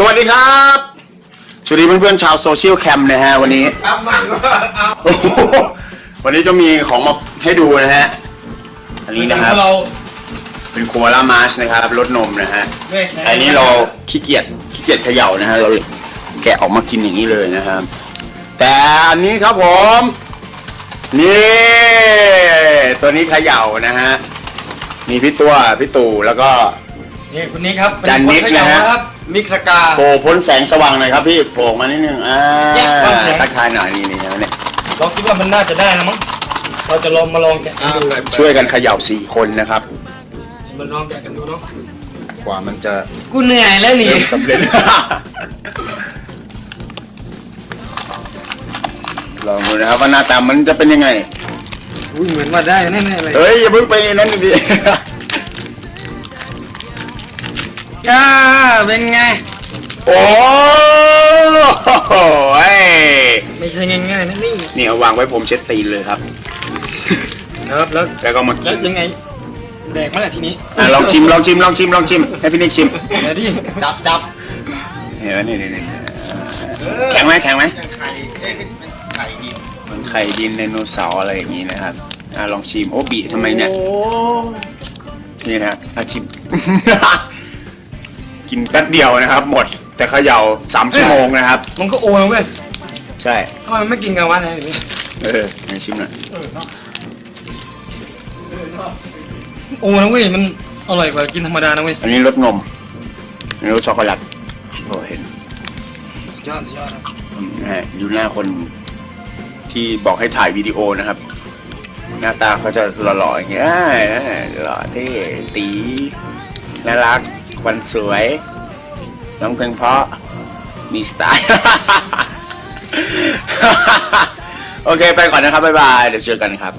สวัสดีครับ สวัสดีเพื่อนๆชาวโซเชียลแคมนะฮะวันนี้เอามันเอาโอ้โหวันนี้จะมีของมาให้ดูนะฮะ อันนี้นะครับ เราเป็นโคลามาสนะครับรสนมนะฮะแม่แข็งอันนี้เราขี้เกียจขี้เกียจเขย่านะฮะเราแกะออกมากินอย่างนี้เลยนะครับ แต่อันนี้ครับผม นี่ตัวนี้เขย่านะฮะ มีพี่ตัวพี่ตู่แล้วก็ นี่คนนี้ครับจานนิกนะฮะครับมิกสกา โผล่พ้นแสงสว่างหน่อยครับพี่โผล่ออกมานิดนึงอ่าแยกความแสง ทักทายหน่อยนี่นี่ครับเนี่ยเราคิดว่ามันน่าจะได้นะมั้งเราจะลองมาลองแกะกันดูช่วยกันเขย่าสี่คนนะครับ มันลองแกะกันดูเนาะกว่ามันจะกูเหนื่อยแล้วนี่เริ่มสำเร็จ ลองดูนะครับว่าหน้าตามันจะเป็นยังไง อุ้ยเหมือนว่าได้แน่ๆเลยเฮ้ยอย่าเพิ่งไปนั่นดิ จ้าเป็นไง โอ้โหยไม่ใช่ง่ายๆนะนี่นี่เอาวางไว้ผมเช็ดตีนเลยครับ ครับแล้วแล้วก็มาแล้กิวนยังไง แดกมาแหละทีนี้อะลองชิมลองชิมลองชิมลองชิมให้พี่นิกชิมเดี๋ยวดิจับจับเห็นไหมนี่นี่นี่แข็งไหมแข็งไหมยังไข่เอ้ยมันไข่ดิบเหมันไข่ดินไดโนเสาร์อะไรอย่างนี้นะครับอะลองชิมโอ้บีทำไมเนี่ย โอ้นี่นะอาชิม กินแป๊บเดียวนะครับ หมดแต่เขย่าสามชั่วโมงนะครับ มันก็โอ้ยเว้ยใช่ ทำไมมันไม่กินกันวะเนี่ยนี่เออไหนชิมหน่อยโอ้นะเว้ยมันอร่อยกว่ากินธรรมดานะเว้ยอันนี้รสนมอันนี้รสช็อกโกแลตโอ้เห็นสุดยอดสุดยอดครับอืมนะฮะดูหน้าคนที่บอกให้ถ่ายวิดีโอนะครับ หน้าตาเขาจะหล่อๆอย่างเงี้ยอ่าหล่อเท่ตีน่ารัก วันสวย น้องเพลงเพราะมีสไตล์ โอเค ไปก่อนนะครับ บ๊ายบาย เดี๋ยวเจอกันครับ